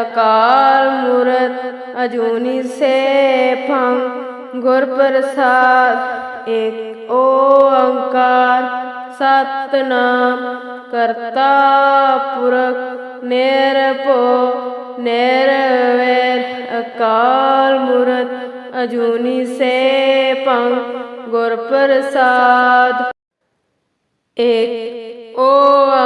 ਅਕਾਲ ਮੂਰਤ ਅਜੂਨੀ ਸੇਭੰ ਗੁਰ ਪ੍ਰਸਾਦ, ਏਕ ਓੰਕਾਰ ਸਤਨਾਮ। ਕਰਤਾ ਪੁਰਖ ਨਿਰਭਉ, ਨਿਰਵੈਰ। ਅਕਾਲ ਮੂਰਤ ਅਜੂਨੀ ਸੇਭੰ ਗੁਰ ਪ੍ਰਸਾਦ, ਏਕ ਓੰਕਾਰ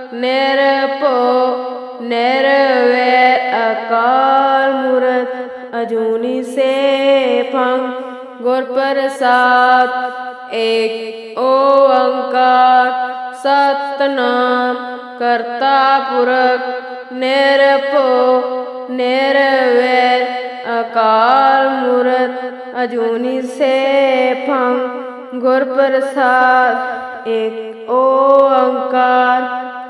ਨਿਰਭਉ ਨਿਰਵੈਰ ਅਕਾਲ ਮੂਰਤ ਅਜੂਨੀ ਸੇਭੰ ਗੁਰ ਪ੍ਰਸਾਦ ਏਕ ਓੰਕਾਰ ਸਤਨਾਮ ਕਰਤਾ ਪੁਰਖ ਨਿਰਭਉ ਨਿਰਵੈਰ ਅਕਾਲ ਮੂਰਤ ਅਜੂਨੀ ਸੇਭੰ ਗੁਰ ਪ੍ਰਸਾਦ ਏਕ ਓੰਕਾਰ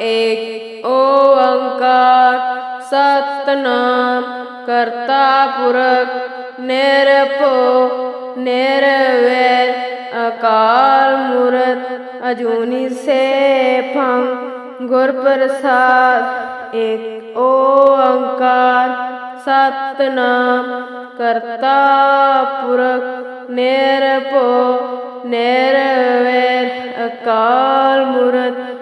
ਏਕ ਓੰਕਾਰ ਸਤਨਾਮ ਕਰਤਾ ਪੁਰਖ ਨਿਰਭਉ ਨਿਰਵੈਰ ਅਕਾਲ ਮੂਰਤ ਅਜੂਨੀ ਸੇਭੰ ਗੁਰ ਪ੍ਰਸਾਦ ਏਕ ਓੰਕਾਰ ਸਤਨਾਮ ਕਰਤਾ ਪੁਰਖ ਨਿਰਭਉ ਨਿਰਵੈਰ ਅਕਾਲ ਮੂਰਤ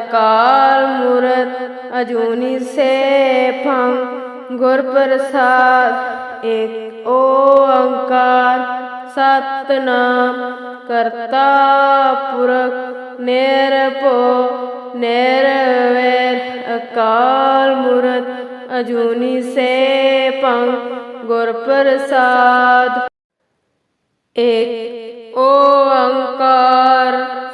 ਅਕਾਲ ਮੂਰਤ ਅਜੂਨੀ ਸੇਭੰ ਗੁਰ ਪ੍ਰਸਾਦ ਏਕ ਓੰਕਾਰ ਸਤਨਾਮ, ਕਰਤਾ ਪੁਰਖ, ਨਿਰਭਉ, ਨਿਰਵੈਰ, ਅਕਾਲ ਮੂਰਤ ਅਜੂਨੀ ਸੇਭੰ ਗੁਰ ਪ੍ਰਸਾਦ ਏਕ ਓੰਕਾਰ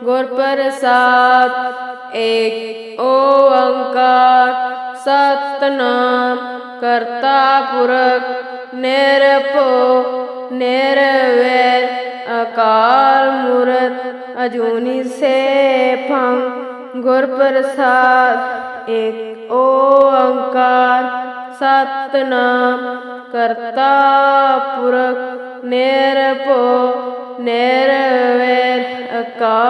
ਸੇਭੰ ਗੁਰ ਪ੍ਰਸਾਦ ਏਕ ਓੰਕਾਰ ਸਤਨਾਮ ਕਰਤਾ ਪੁਰਖ ਨਿਰਭਉ ਨਿਰਵੈਰ ਅਕਾਲ ਮੂਰਤ ਅਜੂਨੀ ਸੇਭੰ ਗੁਰ ਪ੍ਰਸਾਦ ਏਕ ਓੰਕਾਰ ਸਤਨਾਮ ਕਰਤਾ ਪੁਰਖ ਨਿਰਭਉ ਨਿਰਵੈਰ ਅਕਾਲ ਮੂਰਤ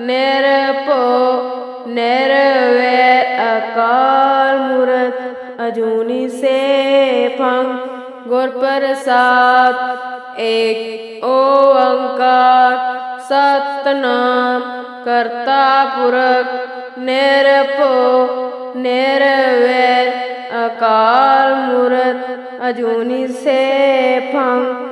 ਨਿਰਭਉ ਨਿਰਵੈਰ ਅਕਾਲ ਮੂਰਤ ਅਜੂਨੀ ਸੇਭੰ ਗੁਰ ਪ੍ਰਸਾਦ ਏਕ ਓੰਕਾਰ ਸਤਨਾਮ ਕਰਤਾ ਪੁਰਖ ਨਿਰਭਉ ਨਿਰਵੈਰ ਅਕਾਲ ਮੂਰਤ ਅਜੂਨੀ ਸੇਭੰ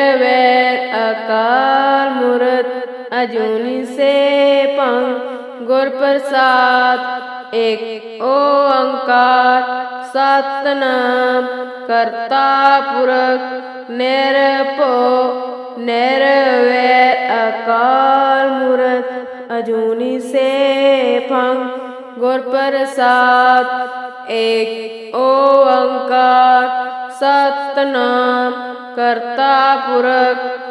ਮੂਰਤ ਅਜੂਨੀ ਸੈਭੰ ਗੁਰ ਪ੍ਰਸਾਦ, ਏਕ ਓੰਕਾਰ, ਸਤਨਾਮ ਕਰਤਾ ਪੁਰਖ, ਨਿਰਭਉ ਨਿਰਵੈਰ ਅਕਾਲ ਮੂਰਤ ਅਜੂਨੀ ਸੈਭੰ ਗੁਰ ਪ੍ਰਸਾਦ, ਏਕ ਓੰਕਾਰ, ਸਤਨਾਮ ਕਰਤਾ ਪੁਰਖ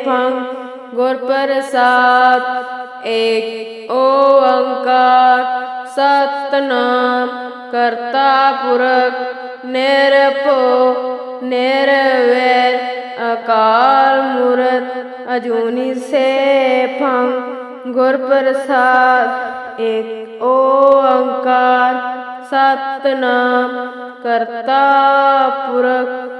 ਸੈਭੰ ਗੁਰ ਪ੍ਰਸਾਦ ਏਕ ਓੰਕਾਰ ਸਤਨਾਮ ਕਰਤਾ ਪੁਰਖ ਨਿਰਭਉ ਨਿਰਵੈਰ ਅਕਾਲ ਮੂਰਤ ਅਜੂਨੀ ਸੈਭੰ ਗੁਰ ਪ੍ਰਸਾਦ ਏਕ ਓੰਕਾਰ ਸਤਨਾਮ ਕਰਤਾ ਪੁਰਖ